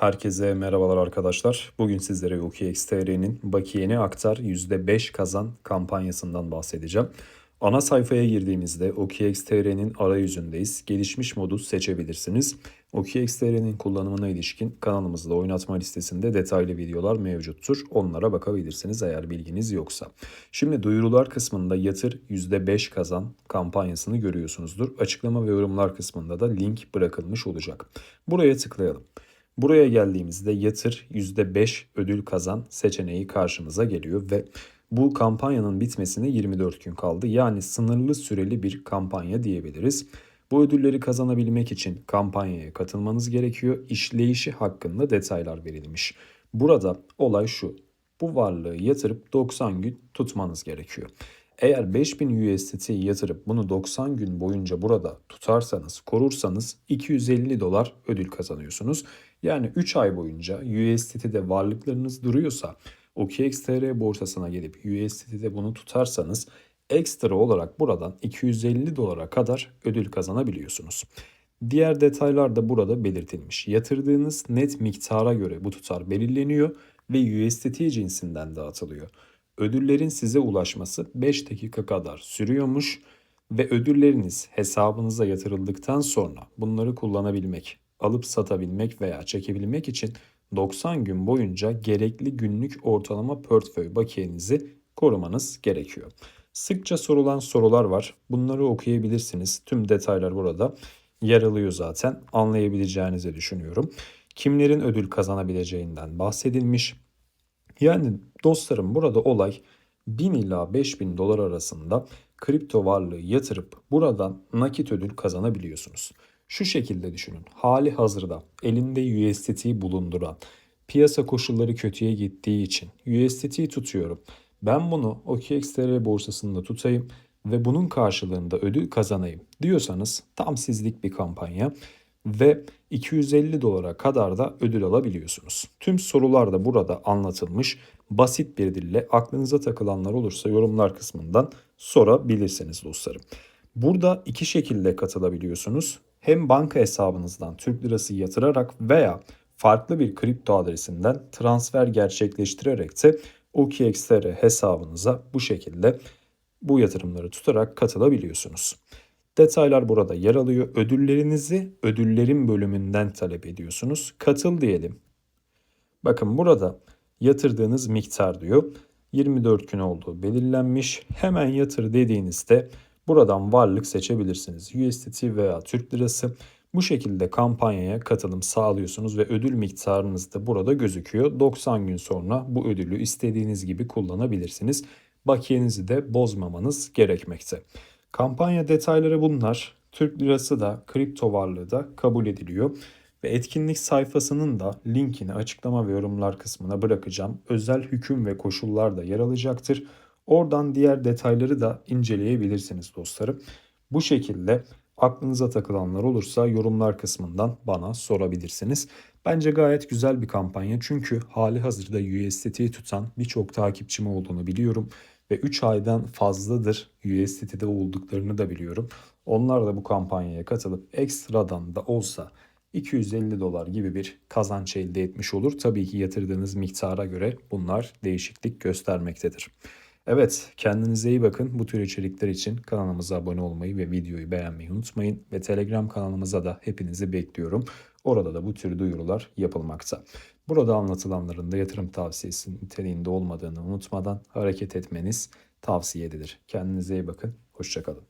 Herkese merhabalar arkadaşlar. Bugün sizlere OKXTR'nin bakiyeni aktar %5 kazan kampanyasından bahsedeceğim. Ana sayfaya girdiğimizde OKXTR'nin arayüzündeyiz. Gelişmiş modu seçebilirsiniz. OKXTR'nin kullanımına ilişkin kanalımızda oynatma listesinde detaylı videolar mevcuttur. Onlara bakabilirsiniz eğer bilginiz yoksa. Şimdi duyurular kısmında yatır %5 kazan kampanyasını görüyorsunuzdur. Açıklama ve yorumlar kısmında da link bırakılmış olacak. Buraya tıklayalım. Buraya geldiğimizde yatır %5 ödül kazan seçeneği karşımıza geliyor ve bu kampanyanın bitmesine 24 gün kaldı. Yani sınırlı süreli bir kampanya diyebiliriz. Bu ödülleri kazanabilmek için kampanyaya katılmanız gerekiyor. İşleyişi hakkında detaylar verilmiş. Burada olay şu. Bu varlığı yatırıp 90 gün tutmanız gerekiyor. Eğer 5000 USDT yatırıp bunu 90 gün boyunca burada tutarsanız, korursanız 250 dolar ödül kazanıyorsunuz. Yani 3 ay boyunca USDT'de varlıklarınız duruyorsa OKXTR borsasına gelip USDT'de bunu tutarsanız ekstra olarak buradan 250 dolara kadar ödül kazanabiliyorsunuz. Diğer detaylar da burada belirtilmiş. Yatırdığınız net miktara göre bu tutar belirleniyor ve USDT cinsinden dağıtılıyor. Ödüllerin size ulaşması 5 dakika kadar sürüyormuş ve ödülleriniz hesabınıza yatırıldıktan sonra bunları kullanabilmek, alıp satabilmek veya çekebilmek için 90 gün boyunca gerekli günlük ortalama portföy bakiyenizi korumanız gerekiyor. Sıkça sorulan sorular var. Bunları okuyabilirsiniz. Tüm detaylar burada yer alıyor zaten. Anlayabileceğinizi düşünüyorum. Kimlerin ödül kazanabileceğinden bahsedilmiş. Yani dostlarım burada olay 1000 ila 5000 dolar arasında kripto varlığı yatırıp buradan nakit ödül kazanabiliyorsunuz. Şu şekilde düşünün. Hali hazırda elinde USDT bulunduran piyasa koşulları kötüye gittiği için USDT tutuyorum. Ben bunu OKXTR borsasında tutayım ve bunun karşılığında ödül kazanayım diyorsanız tam sizlik bir kampanya ve 250 dolara kadar da ödül alabiliyorsunuz. Tüm sorular da burada anlatılmış. Basit bir dille aklınıza takılanlar olursa yorumlar kısmından sorabilirsiniz dostlarım. Burada iki şekilde katılabiliyorsunuz. Hem banka hesabınızdan Türk lirası yatırarak veya farklı bir kripto adresinden transfer gerçekleştirerek de OKXTR hesabınıza bu şekilde bu yatırımları tutarak katılabiliyorsunuz. Detaylar burada yer alıyor. Ödüllerinizi ödüllerin bölümünden talep ediyorsunuz. Katıl diyelim. Bakın burada yatırdığınız miktar diyor. 24 gün olduğu belirlenmiş. Hemen yatır dediğinizde buradan varlık seçebilirsiniz. USDT veya Türk Lirası. Bu şekilde kampanyaya katılım sağlıyorsunuz ve ödül miktarınız da burada gözüküyor. 90 gün sonra bu ödülü istediğiniz gibi kullanabilirsiniz. Bakiyenizi de bozmamanız gerekmekte. Kampanya detayları bunlar. Türk lirası da kripto varlığı da kabul ediliyor. Ve etkinlik sayfasının da linkini açıklama ve yorumlar kısmına bırakacağım. Özel hüküm ve koşullar da yer alacaktır. Oradan diğer detayları da inceleyebilirsiniz dostlarım. Bu şekilde aklınıza takılanlar olursa yorumlar kısmından bana sorabilirsiniz. Bence gayet güzel bir kampanya çünkü hali hazırda USDT'yi tutan birçok takipçim olduğunu biliyorum ve 3 aydan fazladır USDT'de olduklarını da biliyorum. Onlar da bu kampanyaya katılıp ekstradan da olsa 250 dolar gibi bir kazanç elde etmiş olur. Tabii ki yatırdığınız miktara göre bunlar değişiklik göstermektedir. Evet kendinize iyi bakın. Bu tür içerikler için kanalımıza abone olmayı ve videoyu beğenmeyi unutmayın. Ve Telegram kanalımıza da hepinizi bekliyorum. Orada da bu tür duyurular yapılmakta. Burada anlatılanların da yatırım tavsiyesi niteliğinde olmadığını unutmadan hareket etmeniz tavsiye edilir. Kendinize iyi bakın. Hoşçakalın.